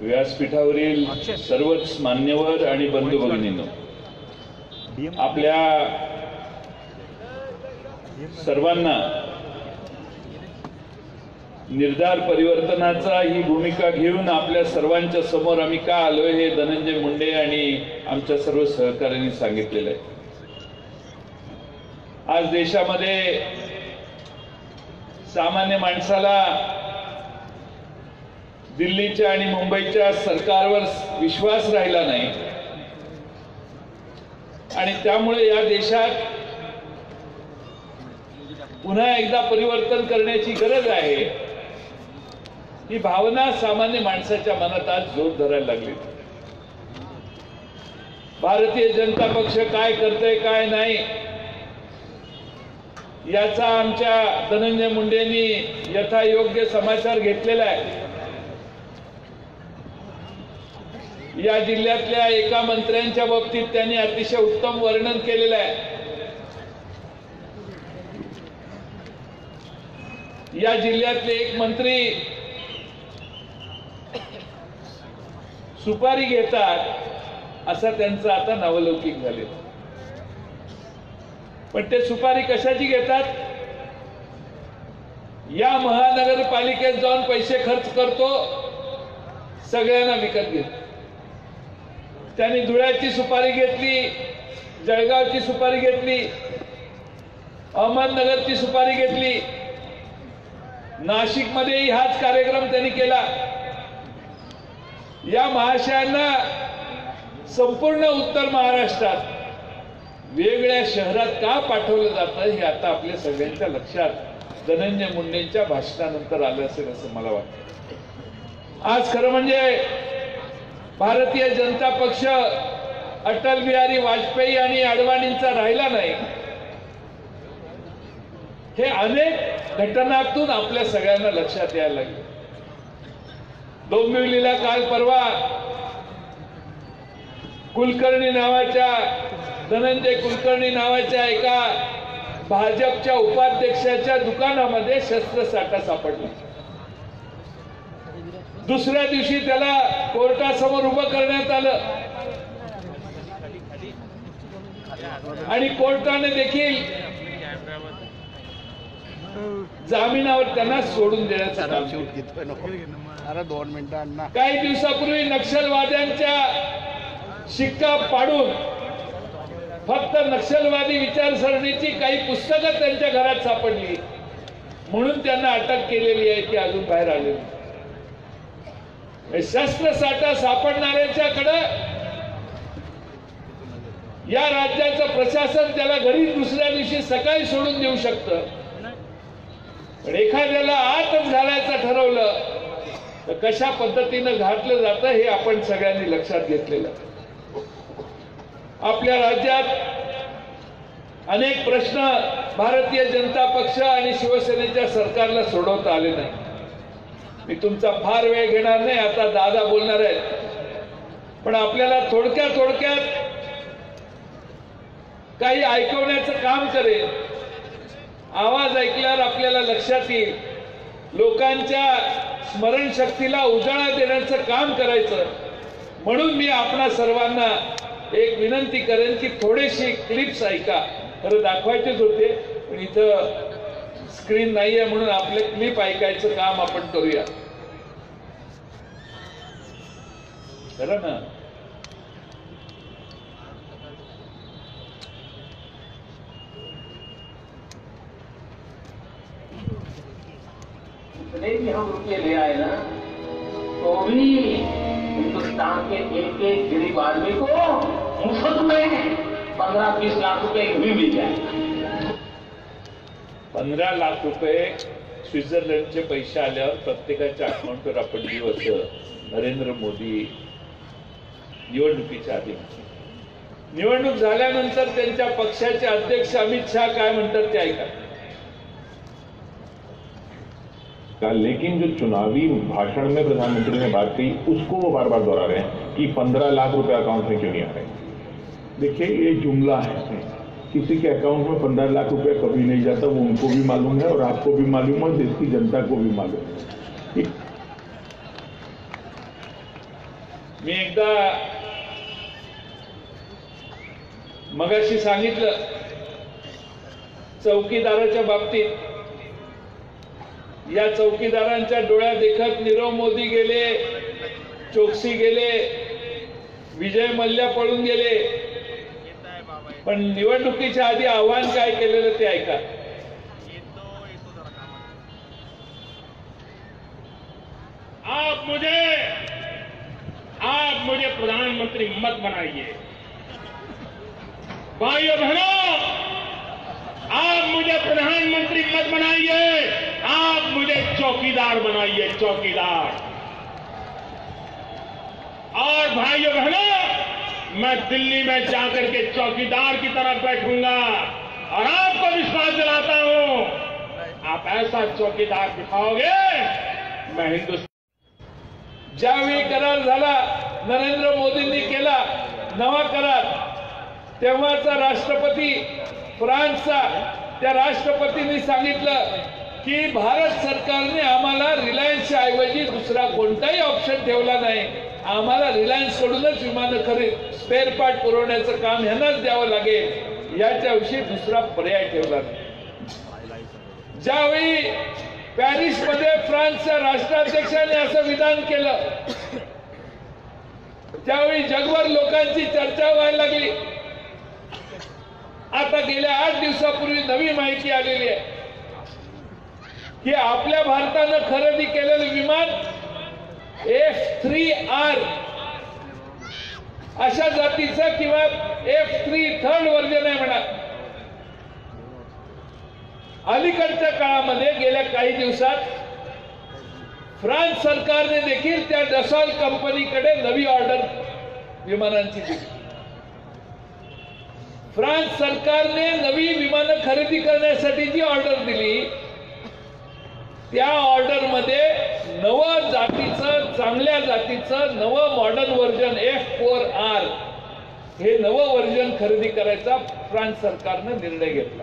व्यासपीठावरील सर्वच मान्यवर आणि बंधू भगिनींनो आपल्या सर्वांना निर्धार परिवर्तनाचा ही भूमिका घेऊन आपल्या सर्वांच्या समोर आम्ही का आलोय हे धनंजय मुंडे आणि आमच्या सर्व सहकाऱ्यांनी सांगितलेलं आहे. आज देशामध्ये सामान्य माणसाला दिल्लीच्या आणि मुंबईच्या सरकारवर विश्वास राहिला नाही. आणि त्यामुळे या देशात पुन्हा एकदा परिवर्तन करण्याची गरज आहे ही भावना सामान्य माणसाच्या मनात आज जोर धरायला लागली. भारतीय जनता पक्ष काय करतोय काय नाही याचा आमच्या धनंजय मुंडेंनी यथायोग्य समाचार घेतलेला आहे. या जिल्ह्यातल्या एका मंत्र्यांच्या बाबतीत त्यांनी अतिशय उत्तम वर्णन केलेलं आहे. या जिल्ह्यातले एक मंत्री सुपारी घेतात असा त्यांचं आता नावलौकिक झाले पण ते सुपारी कशाची घेतात? या महानगरपालिकेत जाऊन पैसे खर्च करतो सगळ्यांना विकत घेतो. त्यांनी धुळ्याची सुपारी घेतली जळगावची सुपारी घेतली अहमदनगरची सुपारी घेतली. नाशिकमध्येही हाच कार्यक्रम त्यांनी केला. या महाशयांना संपूर्ण उत्तर महाराष्ट्रात वेगळ्या शहरात का पाठवलं जातं हे आता आपल्या सगळ्यांच्या लक्षात धनंजय मुंडेंच्या भाषणानंतर आलं असेल असं मला वाटतं. आज खरं म्हणजे भारतीय जनता पक्ष अटल बिहारी वाजपेयी आणि अडवाणींचा राहिला नाही. हे अनेक घटनातून आपल्या सगळ्यांना लक्षात यायला लागले. डोंबिवलीला काल परवा कुलकर्णी नावाच्या धनंजय कुलकर्णी नावाच्या एका भाजपच्या उपाध्यक्षाच्या दुकानामध्ये शस्त्रसाठा सापडला. दुसऱ्या दिवशी त्याला कोर्टासमोर उभं करण्यात आलं. आणि कोर्टाने देखील जामिनावर त्यांना सोडून देण्याचं काही दिवसापूर्वी नक्षलवाद्यांच्या शिक्का पाडून फक्त नक्षलवादी विचारसरणीची काही पुस्तकं त्यांच्या घरात सापडली. म्हणून त्यांना अटक केलेली आहे ती अजून बाहेर आलेली. शस्त्रसाठा सापडणाऱ्याच्याकडं या राज्याचं प्रशासन त्याला घरी दुसऱ्या दिवशी सकाळी सोडून देऊ शकतं. पण एखाद्याला आतच घालायचं ठरवलं तर कशा पद्धतीनं घातलं जातं हे आपण सगळ्यांनी लक्षात घेतलेलं आपल्या राज्यात अनेक प्रश्न भारतीय जनता पक्ष आणि शिवसेनेच्या सरकारला सोडवता आले नाही मी तुमचा फार वेळ घेणार नाही आता दादा बोलणार आहेत. पण आपल्याला थोडक्यात थोडक्यात काही ऐकवण्याचं काम करेल आवाज ऐकल्यावर आपल्याला लक्षात येईल. लोकांच्या स्मरणशक्तीला उजाळा देण्याचं काम करायचं. म्हणून मी आपणा सर्वांना एक विनंती करेन की थोडेसे क्लिप्स ऐका. खरं दाखवायचेच होते पण इथं स्क्रीन नाहीये म्हणून आपले क्लिप ऐकायचं काम आपण करूया. खरं ना. जितने भी हम रुपये ले आए ना तो भी हिंदुस्तान के एक एक गरीब आदमी को मुफ़्त में पंद्रह बीस लाख रुपए भी मिल जाए पंधरा लाख रुपये स्वित्झर्लंडचे पैसे आल्यावर प्रत्येकाच्या अकाउंटवर आपण देऊ असं नरेंद्र मोदी निवडणुकीच्या आधी निवडणूक झाल्यानंतर त्यांच्या पक्षाचे अध्यक्ष अमित शहा काय म्हणतात ते ऐका. लेकिन जो चुनावी भाषण में प्रधानमंत्री ने बात की उसको वो बार बार दोहरा रहे हैं कि पंद्रह लाख रुपए अकाउंट में क्यों नहीं आ रहे? देखिए ये जुमला है किसी के अकाउंट में पंद्रह लाख रुपया कभी नहीं जाता वो उनको भी मालूम है और आपको भी मालूम है देश की जनता को भी मालूम है। मी एकदा मगाशी सांगितलं चौकीदाराच्या बाबतीत. या चौकीदारांच्या डोळ्या देखत नीरव मोदी गेले चोक्सी गेले विजय मल्ल्या पळून गेले. पण निवडणुकीच्या आधी आव्हान काय केलेलं ते ऐका. आप मुझे आप मुझे प्रधानमंत्री मत बनाइए। भाइयों बहनों, आप मुझे प्रधानमंत्री मत बनाइए, आप मुझे चौकीदार बनाइए, चौकीदार। और भाइयों बहनों मैं दिल्ली में जाकर के चौकीदार की तरह बैठूंगा और आपको विश्वास दिलाता हूं। आप ऐसा चौकीदार दिखाओगे मैं हिंदुस्तान ज्यावेळी करार झाला नरेंद्र मोदींनी केला नवा करार. तेव्हाचा राष्ट्रपती फ्रान्सचा त्या राष्ट्रपतींनी सांगितलं की भारत सरकारने आम्हाला रिलायन्सच्या ऐवजी दुसरा कोणताही ऑप्शन ठेवला नाही. आम्हाला रिलायन्स कडूनच विमानं खरेद स्पेअर पार्ट पुरवण्याचं काम ह्यांनाच द्यावं लागेल. याच्याविषयी दुसरा पर्याय ठेवला नाही. ज्यावेळी पॅरिसमध्ये फ्रान्सच्या राष्ट्राध्यक्षाने असं विधान केलं त्यावेळी जगभर लोकांची चर्चा व्हायला लागली. आता गेल्या आठ दिवसापूर्वी नवी माहिती आलेली आहे. की आपल्या भारतानं खरेदी केलेलं विमान एफ थ्री आर अशा जातीचं किंवा एफ थ्री थर्ड वर्जन आहे म्हणा. अलीकडच्या काळामध्ये गेल्या काही दिवसात फ्रान्स सरकारने देखील त्या डसॉल कंपनीकडे नवी ऑर्डर विमानांची दिली. फ्रान्स सरकारने नवी विमानं खरेदी करण्यासाठी जी ऑर्डर दिली त्या ऑर्डरमध्ये नवं जातीचं चांगल्या जातीचं नवं modern version F four R हे नवं व्हर्जन खरेदी करायचा फ्रान्स सरकारनं निर्णय घेतला.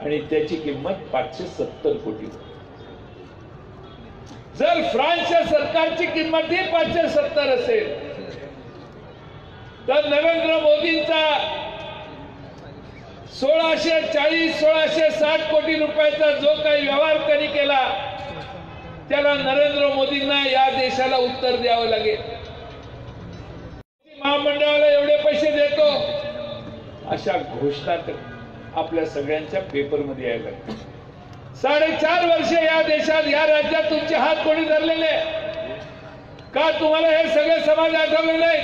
आणि त्याची किंमत पाचशे सत्तर कोटी जर फ्रान्सच्या सरकारची किंमत ही पाचशे सत्तर असेल तर नरेंद्र मोदींचा सोळाशे चाळीस सोळाशे साठ कोटी रुपयाचा जो काही व्यवहार त्यांनी केला त्याला नरेंद्र मोदींना या देशाला उत्तर द्यावं लागेल. महामंडळाला एवढे पैसे देतो. अशा घोषणा तर आपल्या सगळ्यांच्या पेपरमध्ये यायला लागतात साडेचार वर्ष या देशात या राज्यात तुमचे हात कोणी धरलेले? का तुम्हाला हे सगळे समाज आठवले नाही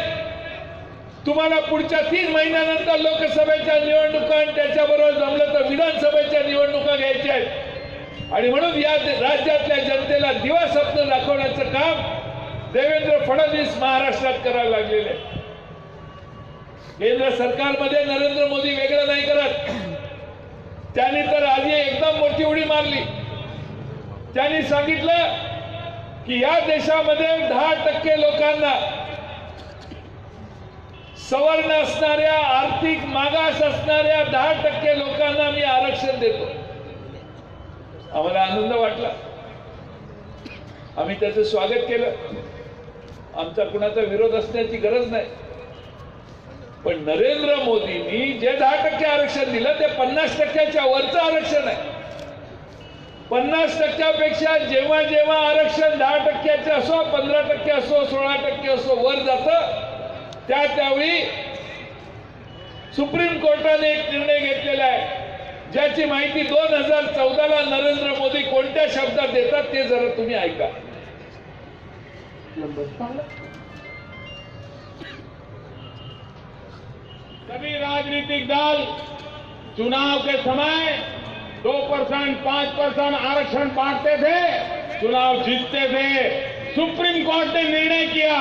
तुम्हाला पुढच्या तीन महिन्यानंतर लोकसभेच्या निवडणुका आणि त्याच्याबरोबर जमलं तर विधानसभेच्या निवडणुका घ्यायच्या आहेत. आणि म्हणून या राज्यातल्या जनतेला दिवा स्वप्न दाखवण्याचं काम देवेंद्र फडणवीस महाराष्ट्रात करायला लागलेले आहे. केंद्र सरकारमध्ये नरेंद्र मोदी वेगळं नाही करत. त्यांनी तर आधी एकदम मोठी उडी मारली. त्यांनी सांगितलं की या देशामध्ये दहा टक्के लोकांना सवर्ण असणाऱ्या आर्थिक मागास असणाऱ्या दहा टक्के लोकांना मी आरक्षण देतो. आम्हाला आनंद वाटला. आम्ही त्याचं स्वागत केलं. आमचा कुणाचा विरोध असण्याची गरज नाही. पण नरेंद्र मोदींनी जे दहा टक्के आरक्षण दिलं ते पन्नास टक्क्याच्या वरचं आरक्षण आहे. पन्नास टक्क्यापेक्षा जेव्हा जेव्हा आरक्षण दहा टक्क्याचे असो पंधरा टक्के असो सोळा टक्के असो वर जात त्या त्यावेळी सुप्रीम कोर्टाने एक निर्णय घेतलेला आहे. ज्याची माहिती दोन हज़ार चौदाला नरेंद्र मोदी कोणत्या शब्दात देतात ते जरा तुम्ही ऐका. सभी राजनीतिक दल चुनाव के समय दो परसेंट पाँच परसेंट आरक्षण बांटते थे चुनाव जीतते थे। सुप्रीम कोर्ट ने निर्णय किया।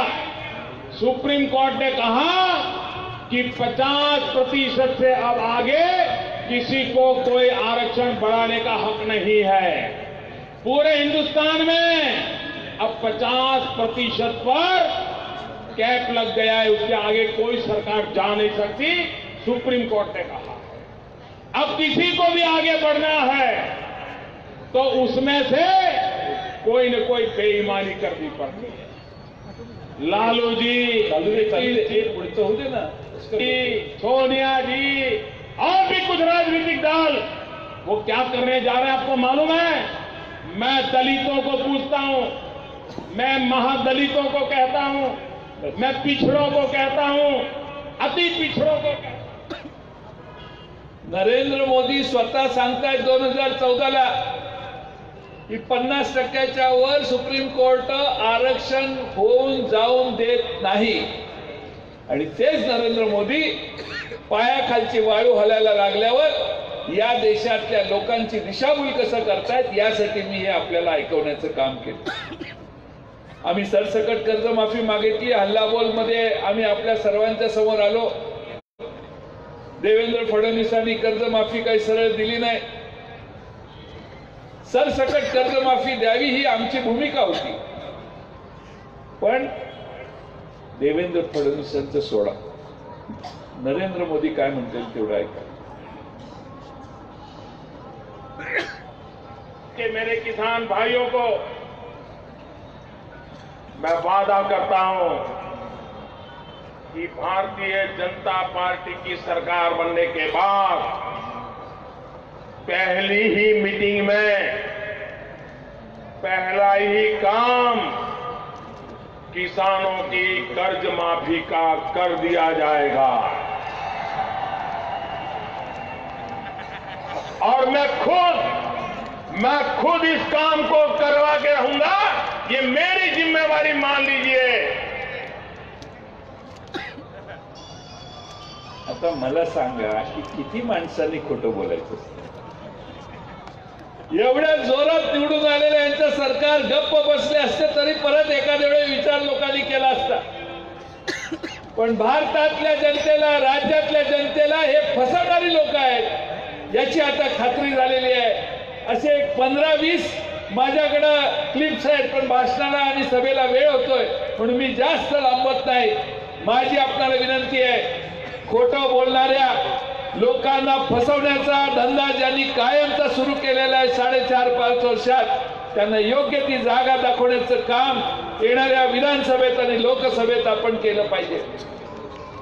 सुप्रीम कोर्ट ने कहा कि 50 प्रतिशत से अब आगे किसी को कोई आरक्षण बढ़ाने का हक नहीं है। पूरे हिंदुस्तान में अब 50 प्रतिशत पर कैप लग गया है उसके आगे कोई सरकार जा नहीं सकती सुप्रीम कोर्ट ने कहा। अब किसी को भी आगे बढ़ना है तो उसमें से कोई न कोई बेईमानी करनी पड़ती है। लालू जी दे ना सोनिया जी और भी कुछ राजनीतिक दल। वो क्या करने जा रहे हैं आपको मालूम है? मैं दलितों को पूछता हूँ। मैं महादलितों को कहता हूँ। मैं पिछड़ों को कहता हूँ। अति पिछड़ों को कहता नरेंद्र मोदी स्वतः सांगतायत दोन हज़ार चौदाला की पन्नास टक्क्याच्या वर सुप्रीम कोर्ट आरक्षण होऊन जाऊन देत नाही. आणि तेच नरेंद्र मोदी पायाखालची वाळू हलायला लागल्यावर या देशातल्या लोकांची दिशाभूल कसं करतायत यासाठी मी हे आपल्याला ऐकवण्याचं काम केलं. आम्ही सरसकट कर्जमाफी मागितली हल्लाबोलमध्ये आम्ही आपल्या सर्वांच्या समोर आलो. देवेंद्र फडणवीसांनी कर्जमाफी काही सरळ दिली नाही. सरसकट कर्जमाफी द्यावी ही आमची भूमिका होती. पण देवेंद्र फडणवीसांचं सोडा. नरेंद्र मोदी काय म्हणतील तेवढं ऐका. कि मेरे किसान भाइयों को मैं वादा करता हूँ कि भारतीय जनता पार्टी की सरकार बनने के बाद पहली ही मीटिंग में पहला ही काम किसानों की कर्ज माफ़ी का कर दिया जाएगा। और मैं खुद मैं खुद इस काम को करवा के रहूँगा ये मेरी जिम्मेवारी मान लीजिए। आता मला सांगा की किती माणसांनी खोटं बोलायचं? एवढ्या जोरात निवडून आलेल्या यांचं सरकार गप्प बसले असते तरी परत एखाद्या वेळी विचार लोकांनी केला असता. पण भारतातल्या जनतेला राज्यातल्या जनतेला हे फसवणारी लोक आहेत याची आता खात्री झालेली आहे. असे एक पंधरा वीस माझ्याकडं क्लिप्स आहेत पण भाषणाला आणि सभेला वेळ होतोय म्हणून मी जास्त लांबत नाही. माझी आपल्याला विनंती आहे खोटं बोलणाऱ्या लोकांना फसवण्याचा धंदा ज्यांनी कायमचा सुरू केलेला आहे साडेचार पाच वर्षात त्यांना योग्य ती जागा दाखवण्याचं काम येणाऱ्या विधानसभेत आणि लोकसभेत आपण केलं पाहिजे.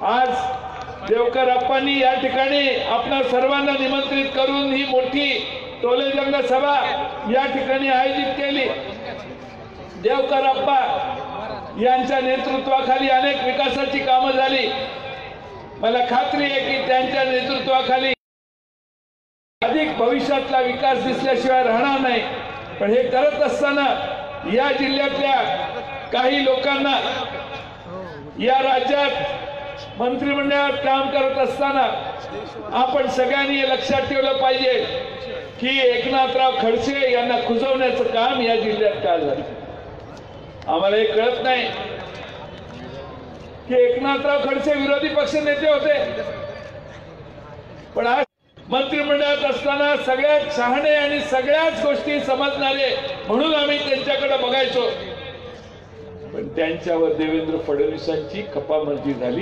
आज देवकर अप्पांनी या ठिकाणी आपल्या सर्वांना निमंत्रित करून ही मोठी टोलेजंग सभा या ठिकाणी आयोजित केली. देवकर अप्पा यांच्या नेतृत्वाखाली अनेक विकासाची कामं झाली. मला खात्री आहे की त्यांच्या नेतृत्वाखाली अधिक भविष्यातला विकास दिसल्याशिवाय राहणार नाही. पण हे करत असताना या जिल्ह्यातल्या काही लोकांना या राज्यात मंत्रिमंडळात काम करत असताना आपण सगळ्यांनी लक्षात ठेवलं पाहिजे की एकनाथराव खडसे यांना खुजवण्याचं काम या जिल्ह्यात काय झालं? आम्हाला हे कळत नाही. की एकनाथराव खडसे विरोधी पक्ष नेते होते. पण आज मंत्रिमंडळात असताना सगळ्यात शहाणे आणि सगळ्याच गोष्टी समजणारे म्हणून आम्ही त्यांच्याकडे बघायचो. पण त्यांच्यावर देवेंद्र फडणवीसांची खपामर्जी झाली.